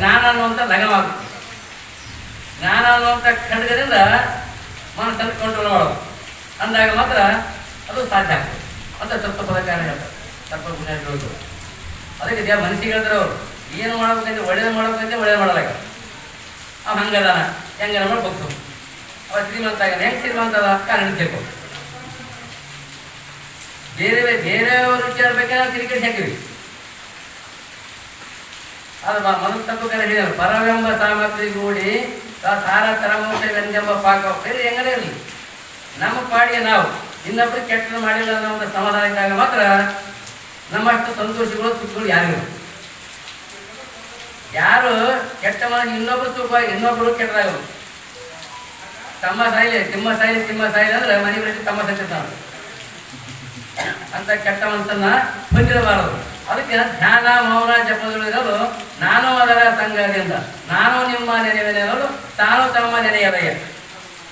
ಜ್ಞಾನ ಅನ್ನುವಂಥ ಲಗವಾಗುತ್ತೆ ಜ್ಞಾನ ಅನ್ನುವಂಥ ಖಡ್ಗದಿಂದ ಮನಸ್ಸನ್ನು ಕಂಟ್ರೋಲ್ ಮಾಡೋದು ಅಂದಾಗ ಮಾತ್ರ ಅದು ಸಾಧ್ಯ ಆಗ್ತದೆ. ಅಂತ ತತ್ವ ಪದಕಾರ ಹೇಳ್ತಾರೆ. ತತ್ವ ಹೇಳ್ಬೋದು ಅದಕ್ಕೆ ದೇವ ಮನಸ್ಸಿಗೆ ಹೇಳಿದ್ರು ಅವರು. ಏನು ಮಾಡ್ಬೇಕಂದ್ರೆ ಒಳ್ಳೇದು ಮಾಡ್ಬೇಕಂದ್ರೆ ಒಳ್ಳೇದು ಮಾಡಲಾಗ ಅವ ಹಂಗದಾನ ಹೆಂಗ ಮಾಡಿ ಬಗ್ಸು ಅವ ಶ್ರೀಮಂತ ಆಗ್ಯಾನ. ಹೆಂಗ್ ಶ್ರೀಮಂತ ಅದ? ಕಾರಣ ಬೇರೆ ಬೇರೆ ಬೇರೆಯವರು ವಿಚಾರ ಬೇಕಾದ್ರೆ ತಿರುಗಿ ಹಾಕಿವಿ ಅದು ಮೊದಲು ಹೇಳಿದರು. ಪರವೆಂಬ ಸಾಮಗ್ರಿ ಗೂಡಿ ತಾ- ತಾರ ತರಮೋಷ ವ್ಯಂಜಂಬ ಪಾಕ ಬೇರೆ ಹೆಂಗನೇ ಇರಲಿ. ನಮ್ಮ ಪಾಡಿಗೆ ನಾವು ಇನ್ನೊಬ್ರು ಕೆಟ್ಟ ಮಾಡಿಲ್ಲ ಅನ್ನೋ ಒಂದು ಇದ್ದಾಗ ಮಾತ್ರ ನಮ್ಮಷ್ಟು ಸಂತೋಷಗಳು, ಸುಖಗಳು ಯಾರಿಗೂ. ಯಾರು ಕೆಟ್ಟ ಮಾಡಿ ಇನ್ನೊಬ್ರು ಸುಖ ಇನ್ನೊಬ್ರು ಕೆಟ್ಟದಾಗ. ತಮ್ಮ ಸಾಯಿಲೆ, ತಿಮ್ಮ ಸಾಯಿಲಿ, ತಿಮ್ಮ ಸಾಯಿಲೆ ಅಂದ್ರೆ ಮನೆ ಬಿಟ್ಟು ತಮ್ಮ ಸತ್ತಿರ್ತಾನೆ ಅಂತ ಕೆಟ್ಟ ಮನಸ್ಸನ್ನ ಹೊಂದಿರಬಾರದು. ಅದಕ್ಕೆ ಧ್ಯಾನ ಮೌನ ಜಪದೊಳಗಲು ನಾನು ಅದರ ಸಂಘದಿಂದ. ನಾನು ನಿಮ್ಮ ನೆನೆಯುವೆನೆನಲು ತಾನು ತಮ್ಮ ನೆನೆಯದಯ್ಯ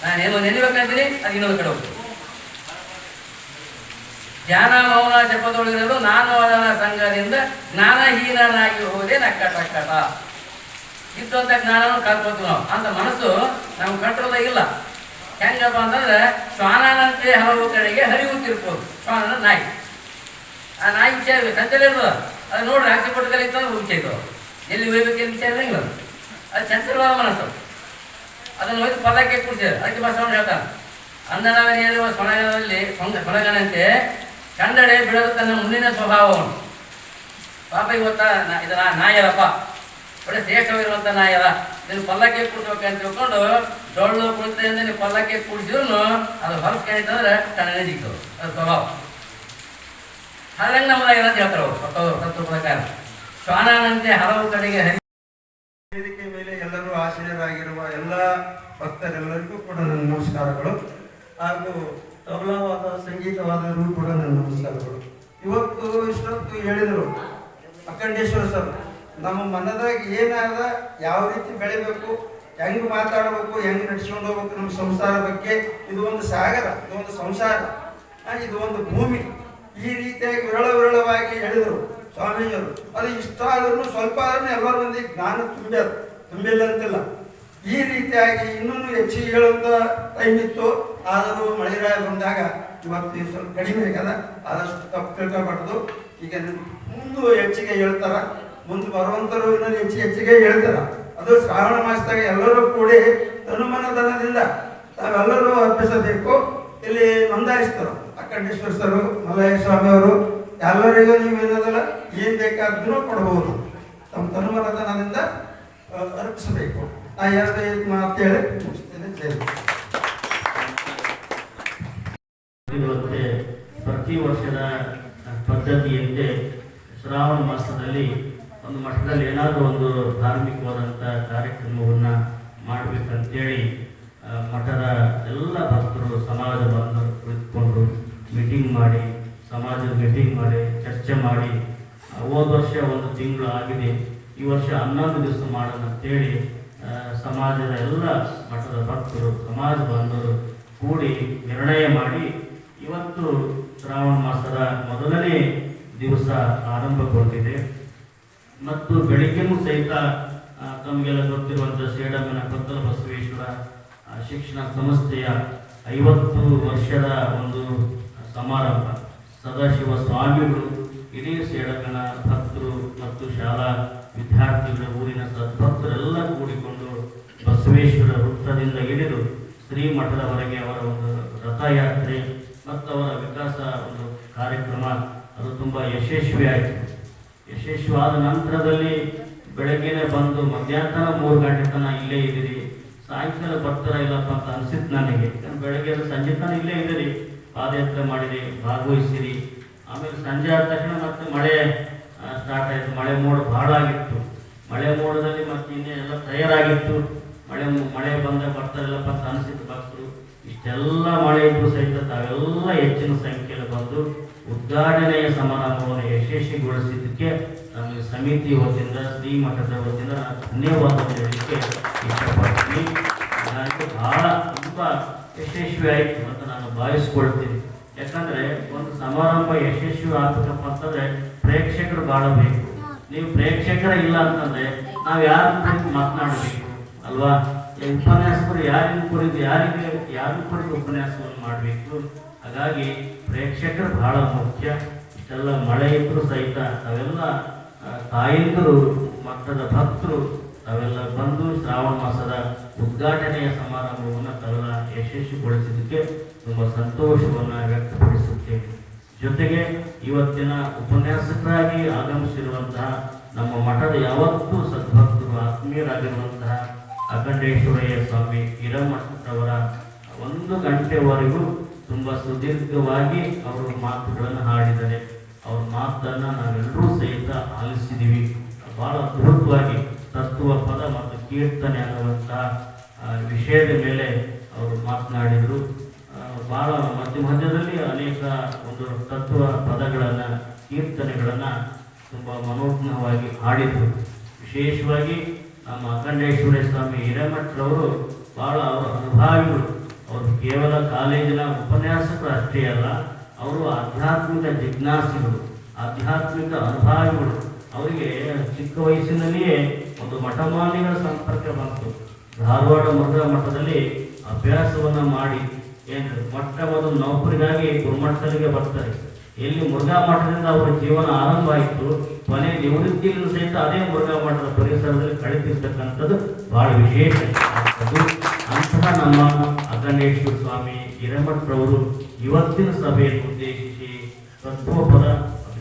ನಾನೇನು ನೆನೆಬೇಕಂತೀನಿ ಅದು ಇನ್ನೊಂದು ಕಡೆ ಹೋಗ್ತದೆ. ಧ್ಯಾನ ಮೌನ ಜಪದೊಳಗಿರಲು ನಾನು ಅದರ ಸಂಘದಿಂದ ಜ್ಞಾನಹೀನನಾಗಿ ಹೋದೆ ನಕ್ಕಟಕ್ಕಟ. ಇದ್ದಂಥ ಜ್ಞಾನವನ್ನು ಕಲ್ಪತ್ತು ನಾವು. ಅಂತ ಮನಸ್ಸು ನಮ್ಮ ಕಂಟ್ರೋಲ್ದಾಗ ಇಲ್ಲ. ಹೆಂಗಪ್ಪ ಅಂತಂದ್ರೆ ಶ್ವಾನನಂತೆ ಹಲವು ಕಡೆಗೆ ಹರಿವು ತಿರ್ಬೋದು ನಾಯಿ. ಆ ನಾಯಿ ವಿಚಾರ ಸಂತೆಲೇ ಅದು ನೋಡ್ರಿ ಆಚೆ ಪಟ್ಟದಲ್ಲಿ ಇತ್ತಂದ್ರೆ ಹುಚ್ಚೈತು ಎಲ್ಲಿ ಒಯ್ಬೇಕೇನು ವಿಚಾರ ಇಲ್ಲ. ಅದು. ಚಂಚಲವಾದ ಮನಸ್ಸು. ಅದನ್ನು ಹೋಗಿ ಪದಕ್ಕೆ ಕೂಡಿಸಿದ್ರು ಅದಕ್ಕೆ ಬಸವಣ್ಣ ಹೇಳ್ತಾನೆ. ಅಂದನವನಿಯರುವ ಸೊಣಗನಲ್ಲಿ ಸೊಂಗ, ಸೊಣಗನಂತೆ ಕಂಡಡೆ ಬಿಡೋದು ತನ್ನ ಮುಂದಿನ ಸ್ವಭಾವವನ್ನು ಪಾಪ ಇವತ್ತ ಇದು ನಾಯಲ್ಲಪ್ಪ ಒಳ್ಳೆ ಶ್ರೇಷ್ಠವಾಗಿರುವಂಥ ನಾಯಲ್ಲ ನೀನು ಪಲ್ಲಕ್ಕೆ ಅಂತ ತಿಳ್ಕೊಂಡು ಡೊಳ್ಳು ಕುಳಿತದಿಂದ ನೀವು ಪಲ್ಲಕ್ಕೆ ಕೂಡಿಸಿದ್ರು ಅದು ಹೊರಸ್ಕೊಂಡಿತ್ತಂದ್ರೆ ಕಣ್ಣನೆ ಸಿಗ್ತದೆ. ಅದು ಸ್ವಭಾವ. ಹಾಗಾಗಿ ನಮ್ಮ ಅಂತ ಹೇಳ್ತಾರೆ ಅವರು ತತ್ವ ತತ್ವ ಪ್ರಕಾರ ಶ್ವಾನಂತೆ ಹಲವು ಕಡೆಗೆ ವೇದಿಕೆ ಮೇಲೆ ಎಲ್ಲರೂ ಆಶ್ರಯರಾಗಿರುವ ಎಲ್ಲ ಭಕ್ತರೆಲ್ಲರಿಗೂ ಕೂಡ ನನ್ನ ನಮಸ್ಕಾರಗಳು. ಹಾಗೂ ತಬಲಾವಾದ ಸಂಗೀತವಾದರೂ ಕೂಡ ನನ್ನ ನಮಸ್ಕಾರಗಳು. ಇವತ್ತು ಇಷ್ಟೊತ್ತು ಹೇಳಿದರು, ಅಖಂಡೇಶ್ವರ ಸರ್ ನಮ್ಮ ಮನದಾಗ ಏನಾದ ಯಾವ ರೀತಿ ಬೆಳಿಬೇಕು, ಹೆಂಗೆ ಮಾತಾಡಬೇಕು, ಹೆಂಗೆ ನಡ್ಸ್ಕೊಂಡು ಹೋಗ್ಬೇಕು ನಮ್ಮ ಸಂಸಾರ ಬಗ್ಗೆ, ಇದು ಒಂದು ಸಾಗರ, ಇದು ಒಂದು ಸಂಸಾರ ಇದು ಒಂದು ಭೂಮಿ. ಈ ರೀತಿಯಾಗಿ ವಿರಳ ವಿರಳವಾಗಿ ಹೇಳಿದರು ಸ್ವಾಮೀಜಿಯವರು. ಅದು ಇಷ್ಟ ಆದ್ರೂ ಸ್ವಲ್ಪ ಆದ್ರೂ ಎಲ್ಲರ ಮಂದಿ ಜ್ಞಾನ ತುಂಬ ತುಂಬಿಲ್ಲ ಅಂತಿಲ್ಲ ಈ ರೀತಿಯಾಗಿ ಇನ್ನೂ ಹೆಚ್ಚಿಗೆ ಹೇಳುವಂತ ಟೈಮ್ ಇತ್ತು. ಆದರೂ ಮಳೆರಾಯ ಬಂದಾಗ ಇವತ್ತು ಸ್ವಲ್ಪ ಕಡಿಮೆ ಆಗ್ಯದ ಆದಷ್ಟು ತಪ್ಪು ತಿಳ್ಕೊಬಾರ್ದು. ಈಗ ಮುಂದೆ ಹೆಚ್ಚಿಗೆ ಹೇಳ್ತಾರ. ಮುಂದೆ ಬರುವಂತರು ಇನ್ನೂ ಹೆಚ್ಚಿಗೆ ಹೆಚ್ಚಿಗೆ ಹೇಳ್ತಾರ. ಅದು ಶ್ರಾವಣ ಮಾಸದಾಗ ಎಲ್ಲರೂ ಕೂಡಿ ತನುಮನದನದಿಂದ ತಾವೆಲ್ಲರೂ ಅರ್ಪಿಸಬೇಕು. ಇಲ್ಲಿ ನೋಂದಾಯಿಸ್ತಾರೆ ಅಖಂಡೇಶ್ವರ ಸರು ಮಲ್ಲಯ್ಯ ಸ್ವಾಮಿ ಅವರು ಎಲ್ಲರಿಗೂ ನೀವು ಏನದಲ್ಲ ಏನ್ ಬೇಕಾದ್ರೂ ಕೊಡಬಹುದು ತಮ್ಮ ತನುಮರದ ನನ್ನಿಂದ ಅರ್ಪಿಸಬೇಕು. ಆ ಎರಡು ಮಾತೇಳಿ ಮುಗಿಸ್ತೇನೆ. ಜೈ ಪ್ರತಿ ವರ್ಷದ ಪದ್ಧತಿಯಂತೆ ಶ್ರಾವಣ ಮಾಸದಲ್ಲಿ ಒಂದು ಮಠದಲ್ಲಿ ಏನಾದರೂ ಒಂದು ಧಾರ್ಮಿಕವಾದಂಥ ಕಾರ್ಯಕ್ರಮವನ್ನು ಮಾಡಬೇಕಂತೇಳಿ ಮಠದ ಎಲ್ಲ ಭಕ್ತರು ಸಮಾಜ ಕುಳಿತುಕೊಂಡು ಮೀಟಿಂಗ್ ಮಾಡಿ, ಸಮಾಜದ ಮೀಟಿಂಗ್ ಮಾಡಿ, ಚರ್ಚೆ ಮಾಡಿ ಹೋದ ವರ್ಷ ಒಂದು ತಿಂಗಳು ಆಗಿದೆ. ಈ ವರ್ಷ ಹನ್ನೊಂದು ದಿವಸ ಮಾಡೋಣ ಅಂತೇಳಿ ಸಮಾಜದ ಎಲ್ಲ ಮಠದ ಭಕ್ತರು, ಸಮಾಜ ಬಾಂಧವರು ಕೂಡಿ ನಿರ್ಣಯ ಮಾಡಿ ಇವತ್ತು ಶ್ರಾವಣ ಮಾಸದ ಮೊದಲನೇ ದಿವಸ ಆರಂಭಗೊಂಡಿದೆ. ಮತ್ತು ಬೆಳಿಗ್ಗೆನೂ ಸಹಿತ ತಮಗೆಲ್ಲ ಗೊತ್ತಿರುವಂಥ ಸೇಡಮ್ಮನ ಕೊತ್ತಲ ಬಸವೇಶ್ವರ ಶಿಕ್ಷಣ ಸಂಸ್ಥೆಯ ಐವತ್ತು ವರ್ಷದ ಒಂದು ಸಮಾರಂಭ. ಸದಾಶಿವ ಸ್ವಾಮಿಗಳು ಇಡೀ ಸೇಡಕನ ಭಕ್ತರು ಮತ್ತು ಶಾಲಾ ವಿದ್ಯಾರ್ಥಿಗಳ ಊರಿನ ಸದ್ಭಕ್ತರೆಲ್ಲ ಕೂಡಿಕೊಂಡು ಬಸವೇಶ್ವರ ವೃತ್ತದಿಂದ ಹಿಡಿದು ಶ್ರೀಮಠದವರೆಗೆ ಅವರ ಒಂದು ರಥಯಾತ್ರೆ ಮತ್ತು ಅವರ ವಿಕಾಸ ಒಂದು ಕಾರ್ಯಕ್ರಮ. ಅದು ತುಂಬ ಯಶಸ್ವಿಯಾಯಿತು ಯಶಸ್ವಿಯಾದ ನಂತರದಲ್ಲಿ ಬೆಳಗ್ಗೆನೆ ಬಂದು ಮಧ್ಯಾಹ್ನ ಮೂರು ಗಂಟೆ ತನಕ ಇಲ್ಲೇ ಇದ್ದೀರಿ. ಸಾಯಂಕಾಲ ಬರ್ತಾರ ಇಲ್ಲಪ್ಪ ಅಂತ ಅನಿಸಿತ್ತು ನನಗೆ. ಬೆಳಗ್ಗೆ ಸಂಜೆ ತನಕ ಇಲ್ಲೇ ಇದ್ದೀರಿ. ಪಾದಯಾತ್ರೆ ಮಾಡಿರಿ, ಭಾಗವಹಿಸಿರಿ. ಆಮೇಲೆ ಸಂಜೆ ಆದ ತಕ್ಷಣ ಮತ್ತೆ ಮಳೆ ಸ್ಟಾರ್ಟ್ ಆಯಿತು. ಮಳೆ ಮೋಡ ಭಾಳ ಆಗಿತ್ತು. ಮಳೆ ಮೋಡದಲ್ಲಿ ಮತ್ತೆ ಇನ್ನೇ ಎಲ್ಲ ತಯಾರಾಗಿತ್ತು. ಮಳೆ ಮಳೆ ಬಂದ ಬರ್ತಾರೆಲ್ಲ ಅಂತ ಅನಿಸಿತ್ತು ಭಕ್ತರು. ಇಷ್ಟೆಲ್ಲ ಮಳೆ ಇದ್ದು ಸಹಿತ ತಾವೆಲ್ಲ ಹೆಚ್ಚಿನ ಸಂಖ್ಯೆಯಲ್ಲಿ ಬಂದು ಉದ್ಘಾಟನೆಯ ಸಮಾರಂಭವನ್ನು ಯಶಸ್ವಿಗೊಳಿಸಿದ್ದಕ್ಕೆ ನಮಗೆ ಸಮಿತಿ ವತಿಯಿಂದ ಶ್ರೀ ಮಠದ ವತಿಯಿಂದ ಧನ್ಯವಾದ ಹೇಳಲಿಕ್ಕೆ ಇಷ್ಟಪಡ್ತೀನಿ. ಬಹಳ ತುಂಬ ಯಶಸ್ವಿ ಆಯಿತು ಅಂತ ನಾನು ಭಾವಿಸ್ಕೊಳ್ತೀನಿ. ಯಾಕಂದ್ರೆ ಒಂದು ಸಮಾರಂಭ ಯಶಸ್ವಿ ಆಗ್ಬೇಕಪ್ಪ ಅಂತಂದ್ರೆ ಪ್ರೇಕ್ಷಕರು ಭಾಳ ಬೇಕು. ನೀವು ಪ್ರೇಕ್ಷಕರ ಇಲ್ಲ ಅಂತಂದ್ರೆ ನಾವು ಯಾರ ಕುರಿತು ಮಾತನಾಡಬೇಕು? ಅಲ್ವಾ? ಉಪನ್ಯಾಸಕರು ಯಾರಿನ ಕುರಿತು ಯಾರಿಗೆ ಯಾರ ಕುರಿತು ಉಪನ್ಯಾಸವನ್ನು ಮಾಡಬೇಕು? ಹಾಗಾಗಿ ಪ್ರೇಕ್ಷಕರು ಬಹಳ ಮುಖ್ಯ. ಇಷ್ಟೆಲ್ಲ ಮಳೆ ಇದ್ರು ಸಹಿತ ತಾವೆಲ್ಲ ತಾಯಂದರು ಮಕ್ಕಳ ಭಕ್ತರು, ತಾವೆಲ್ಲ ಬಂದು ಶ್ರಾವಣ ಮಾಸದ ಉದ್ಘಾಟನೆಯ ಸಮಾರಂಭವನ್ನು ತಾವೆಲ್ಲ ಯಶಸ್ವಿಗೊಳಿಸಿದ್ದಕ್ಕೆ ತುಂಬ ಸಂತೋಷವನ್ನು ವ್ಯಕ್ತಪಡಿಸುತ್ತೇವೆ ಜೊತೆಗೆ ಇವತ್ತಿನ ಉಪನ್ಯಾಸಕರಾಗಿ ಆಗಮಿಸಿರುವಂತಹ ನಮ್ಮ ಮಠದ ಯಾವತ್ತೂ ಸದ್ಭಕ್ತರು ಆತ್ಮೀಯರಾಗಿರುವಂತಹ ಅಖಂಡೇಶ್ವರಯ್ಯ ಸ್ವಾಮಿ ಹಿರಮಠದವರ ಒಂದು ಗಂಟೆವರೆಗೂ ತುಂಬ ಸುದೀರ್ಘವಾಗಿ ಅವರು ಮಾತುಗಳನ್ನು ಹಾಡಿದ್ದಾರೆ. ಅವ್ರ ಮಾತನ್ನು ನಾವೆಲ್ಲರೂ ಸಹಿತ ಆಲಿಸಿದ್ದೀವಿ. ಬಹಳ ಅದ್ಭುತವಾಗಿ ತತ್ವ, ಪದ ಮತ್ತು ಕೀರ್ತನೆ ಅನ್ನುವಂತಹ ವಿಷಯದ ಮೇಲೆ ಅವರು ಮಾತನಾಡಿದರು. ಬಹಳ ಮಧ್ಯ ಮಧ್ಯದಲ್ಲಿ ಅನೇಕ ಒಂದು ತತ್ವ ಪದಗಳನ್ನು, ಕೀರ್ತನೆಗಳನ್ನು ತುಂಬ ಮನೋಜ್ಞವಾಗಿ ಹಾಡಿದರು. ವಿಶೇಷವಾಗಿ ನಮ್ಮ ಅಖಂಡೇಶ್ವರ ಸ್ವಾಮಿ ಹಿರೇಮಠರವರು ಬಹಳ ಅವರ ಅನುಭಾವಿಗಳು. ಅವರು ಕೇವಲ ಕಾಲೇಜಿನ ಉಪನ್ಯಾಸಕರು ಅಷ್ಟೇ ಅಲ್ಲ, ಅವರು ಆಧ್ಯಾತ್ಮಿಕ ಜಿಜ್ಞಾಸಿಗಳು, ಆಧ್ಯಾತ್ಮಿಕ ಅನುಭಾವಿಗಳು. ಅವರಿಗೆ ಚಿಕ್ಕ ವಯಸ್ಸಿನಲ್ಲಿಯೇ ಒಂದು ಮಠಮಾಲಿಗಳ ಸಂಪರ್ಕ ಬಂತು. ಧಾರವಾಡ ಮುರುಘಾ ಮಠದಲ್ಲಿ ಅಭ್ಯಾಸವನ್ನ ಮಾಡಿ ಏನು ಮೊಟ್ಟ ಮೊದಲು ನೌಕರಿಗಾಗಿ ಗುರುಮಠದಲ್ಲಿಗೆ ಬರ್ತಾರೆ. ಎಲ್ಲಿ ಮುರುಘಾ ಮಠದಿಂದ ಅವರ ಜೀವನ ಆರಂಭ ಆಯಿತು ಮನೆ ನಿವೃತ್ತಿಯನ್ನು ಸಹಿತ ಅದೇ ಮುರುಘಾ ಮಠದ ಪರಿಸರದಲ್ಲಿ ಕಳೆದಿರ್ತಕ್ಕಂಥದ್ದು ಬಹಳ ವಿಶೇಷ. ಅಂತಹ ನಮ್ಮ ಅಖಂಡೇಶ್ವರ ಸ್ವಾಮಿ ಹಿರೇಮಠರವರು ಇವತ್ತಿನ ಸಭೆಯನ್ನು ಉದ್ದೇಶಿಸಿ ತತ್ವಪದ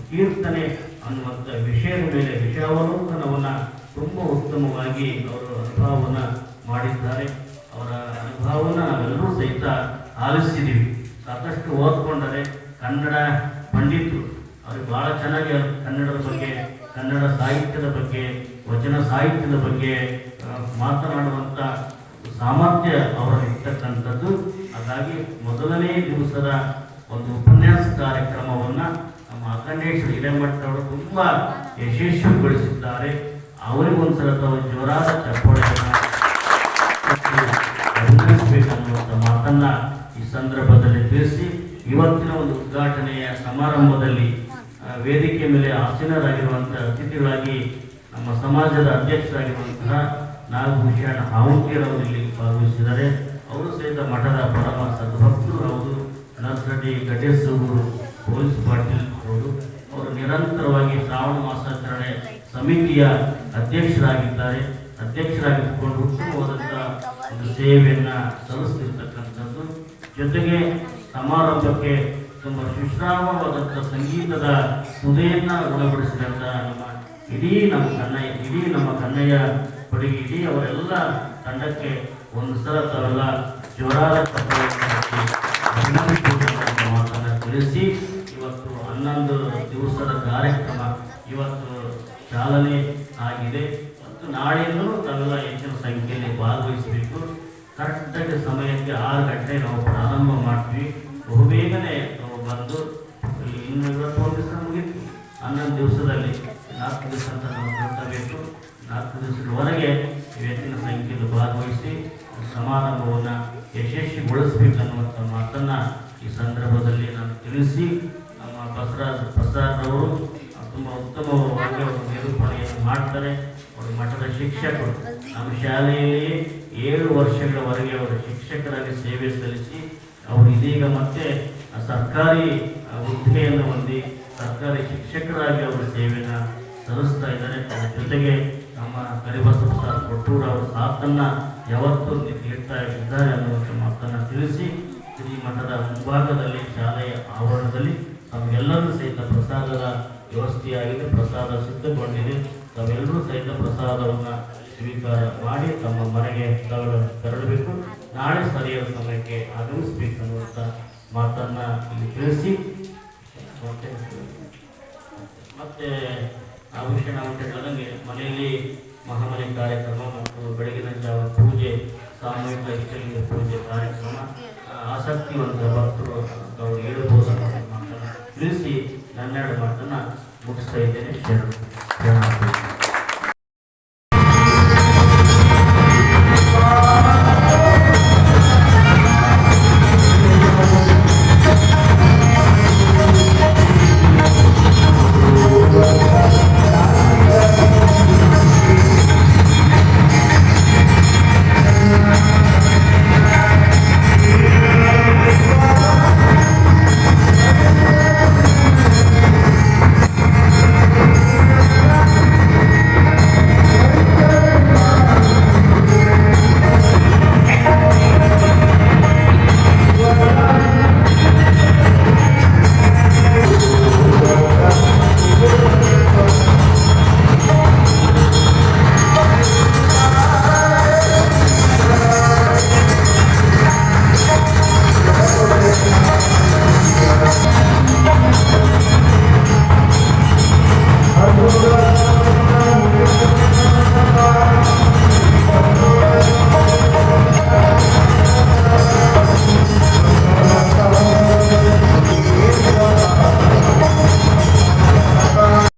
ಕೀರ್ತನೆ ಅನ್ನುವಂಥ ವಿಷಯದ ಮೇಲೆ ವಿಷಯಾವಲೋಕನವನ್ನು ತುಂಬ ಉತ್ತಮವಾಗಿ ಅವರು ಅನುಭವವನ್ನು ಮಾಡಿದ್ದಾರೆ. ಸಹಿತ ಆಲಿಸಿದ್ದೀವಿ ಸಾಕಷ್ಟು ಓದ್ಕೊಂಡರೆ ಕನ್ನಡ ಪಂಡಿತರು ಅವ್ರಿಗೆ ಭಾಳ ಚೆನ್ನಾಗಿ ಕನ್ನಡದ ಬಗ್ಗೆ, ಕನ್ನಡ ಸಾಹಿತ್ಯದ ಬಗ್ಗೆ, ವಚನ ಸಾಹಿತ್ಯದ ಬಗ್ಗೆ ಮಾತನಾಡುವಂಥ ಸಾಮರ್ಥ್ಯ ಅವರಲ್ಲಿರ್ತಕ್ಕಂಥದ್ದು ಹಾಗಾಗಿ ಮೊದಲನೇ ದಿವಸದ ಒಂದು ಉಪನ್ಯಾಸ ಕಾರ್ಯಕ್ರಮವನ್ನು ನಮ್ಮ ಅಖಂಡೇಶ್ವರ ಹಿರೇಮಠ ಅವರು ತುಂಬ ಯಶಸ್ವಿಗೊಳಿಸಿದ್ದಾರೆ. ಅವರಿಗೊಂದ್ಸಲ ತಾವು ಜೋರಾದ ಚಪ್ಪಾಳೆಯನ್ನು ಈ ಸಂದರ್ಭದಲ್ಲಿ ತಿಳಿಸಿ ಇವತ್ತಿನ ಒಂದು ಉದ್ಘಾಟನೆಯ ಸಮಾರಂಭದಲ್ಲಿ ವೇದಿಕೆ ಮೇಲೆ ಆಸೀನರಾಗಿರುವಂತಹ ಅತಿಥಿಗಳಾಗಿ ನಮ್ಮ ಸಮಾಜದ ಅಧ್ಯಕ್ಷರಾಗಿರುವಂತಹ ನಾಗಭೂಷಣ ಹಾವುಕಿಯರವರು ಇಲ್ಲಿ ಭಾಗವಹಿಸಿದ್ದಾರೆ. ಅವರು ಸಹಿತ ಮಠದ ಪರಮ ಸದ್ಭಕ್ತರು ಹೌದು. ನರ್ಸಡಿ ಗಡ್ಡೇಸೂರು ಪೊಲೀಸ್ ಪಾಟೀಲ್ ಅವರು ಅವರು ನಿರಂತರವಾಗಿ ಶ್ರಾವಣ ಮಾಸಾಚರಣೆ ಸಮಿತಿಯ ಅಧ್ಯಕ್ಷರಾಗಿದ್ದಾರೆ. ಅಧ್ಯಕ್ಷರಾಗಿದ್ದುಕೊಂಡು ಉತ್ತಮವಾದಂತಹ ಒಂದು ಸೇವೆಯನ್ನ ಸಲ್ಲಿಸ್ತಿರ್ತಕ್ಕಂಥದ್ದು ಜೊತೆಗೆ ಸಮಾರಂಭಕ್ಕೆ ತುಂಬ ಸುಶ್ರಾಮವಾದಂಥ ಸಂಗೀತದ ಸುದೆಯನ್ನ ಗುಣಪಡಿಸಿದಂಥ ನಮ್ಮ ಇಡೀ ನಮ್ಮ ಕನ್ನಯ್ಯ ಇಡೀ ನಮ್ಮ ಕನ್ನಯ್ಯ ಕೊಡುಗೆ, ಇಡೀ ಅವರೆಲ್ಲ ತಂಡಕ್ಕೆ ಒಂದು ಸಲ ತರಲ್ಲ ಜೋರಾದ ಮಾತನ್ನು ತಿಳಿಸಿ, ಇವತ್ತು ಹನ್ನೊಂದು ದಿವಸದ ಕಾರ್ಯಕ್ರಮ ಇವತ್ತು ಚಾಲನೆ ಆಗಿದೆ. ಮತ್ತು ನಾಳೆಯೂ ತರಲ್ಲ ಹೆಚ್ಚಿನ ಸಂಖ್ಯೆಯಲ್ಲಿ ಭಾಗವಹಿಸಬೇಕು. ಕರೆಕ್ಟಾಗಿ ಸಮಯಕ್ಕೆ ಆರು ಗಂಟೆ ನಾವು ಪ್ರಾರಂಭ ಮಾಡ್ತೀವಿ. ಬಹುಬೇಗನೆ ನಾವು ಬಂದು ಇನ್ನೂರತ್ತು ದಿವಸ ಮುಗಿತು ಹನ್ನೊಂದು ದಿವಸದಲ್ಲಿ ನಾಲ್ಕು ದಿವಸ ಅಂತ ನಾವು ಕರ್ತಬೇಕು ನಾಲ್ಕು ದಿವಸದವರೆಗೆ ಹೆಚ್ಚಿನ ಸಂಖ್ಯೆಯಲ್ಲಿ ಭಾಗವಹಿಸಿ ಸಮಾರಂಭವನ್ನು ಯಶಸ್ವಿಗೊಳಿಸಬೇಕನ್ನುವಂಥ ಮಾತನ್ನು ಈ ಸಂದರ್ಭದಲ್ಲಿ ನಾನು ತಿಳಿಸಿ ನಮ್ಮ ಬಸವರಾಜ್ ಪ್ರಸಾದ್ರವರು ತುಂಬ ಉತ್ತಮವಾಗಿ ಅವರು ನಿರೂಪಣೆಯನ್ನು ಮಾಡ್ತಾರೆ. ಅವರು ಮಠದ ಶಿಕ್ಷಕರು. ನಮ್ಮ ಶಾಲೆಯಲ್ಲಿ ಏಳು ವರ್ಷಗಳವರೆಗೆ ಅವರು ಶಿಕ್ಷಕರಾಗಿ ಸೇವೆ ಸಲ್ಲಿಸಿ, ಅವರು ಇದೀಗ ಮತ್ತೆ ಸರ್ಕಾರಿ ಹುದ್ದೆಯನ್ನು ಹೊಂದಿ ಸರ್ಕಾರಿ ಶಿಕ್ಷಕರಾಗಿ ಅವರು ಸೇವೆಯನ್ನು ಸಲ್ಲಿಸ್ತಾ ಇದ್ದಾರೆ. ಅದರ ಜೊತೆಗೆ ನಮ್ಮ ಕರಿಬಸವ ಪ್ರಸಾದ್ ಕೊಟ್ಟೂರು ಅವರ ಸಾಥನ್ನು ಯಾವತ್ತೂ ನೀಡ್ತಾ ಇದ್ದಾರೆ ಅನ್ನುವಂಥ ಮಾತನ್ನು ತಿಳಿಸಿ ಶ್ರೀ ಮಠದ ಮುಂಭಾಗದಲ್ಲಿ, ಶಾಲೆಯ ಆವರಣದಲ್ಲಿ ತಮಗೆಲ್ಲರೂ ಸಹಿತ ಪ್ರಸಾದದ ವ್ಯವಸ್ಥೆಯಾಗಿದೆ, ಪ್ರಸಾದ ಸಿದ್ಧಗೊಂಡಿದೆ. ತಾವೆಲ್ಲರೂ ಸಹಿತ ಪ್ರಸಾದವನ್ನು ಸ್ವೀಕಾರ ಮಾಡಿ ತಮ್ಮ ಮನೆಗೆ ತಾವು ತೆರಳಬೇಕು. ನಾಳೆ ಸರಿಯಾದ ಸಮಯಕ್ಕೆ ಆಗಮಿಸಬೇಕು ಅನ್ನುವಂಥ ಮಾತನ್ನು ಇಲ್ಲಿ ತಿಳಿಸಿ. ಮತ್ತೆ ಮತ್ತೆ ಆಭೂಷಣ ಅಂತ ಹೇಳಿದಂಗೆ ಮನೆಯಲ್ಲಿ ಮಹಾಮನೆ ಕಾರ್ಯಕ್ರಮ ಮತ್ತು ಬೆಳಗಿನ ಜಾವ ಪೂಜೆ, ಸಾಮೂಹಿಕ ಇಷ್ಟಲಿಂಗ ಪೂಜೆ ಕಾರ್ಯಕ್ರಮ ಆಸಕ್ತಿವಂತ ಭಕ್ತರು ತಾವು ಹೇಳಬಹುದು ತಿಳಿಸಿ ನನ್ನೆರಡು ಮಾತನ್ನು ಮುಗಿಸ್ತಾ ಇದ್ದೇನೆ. ಶರಣ.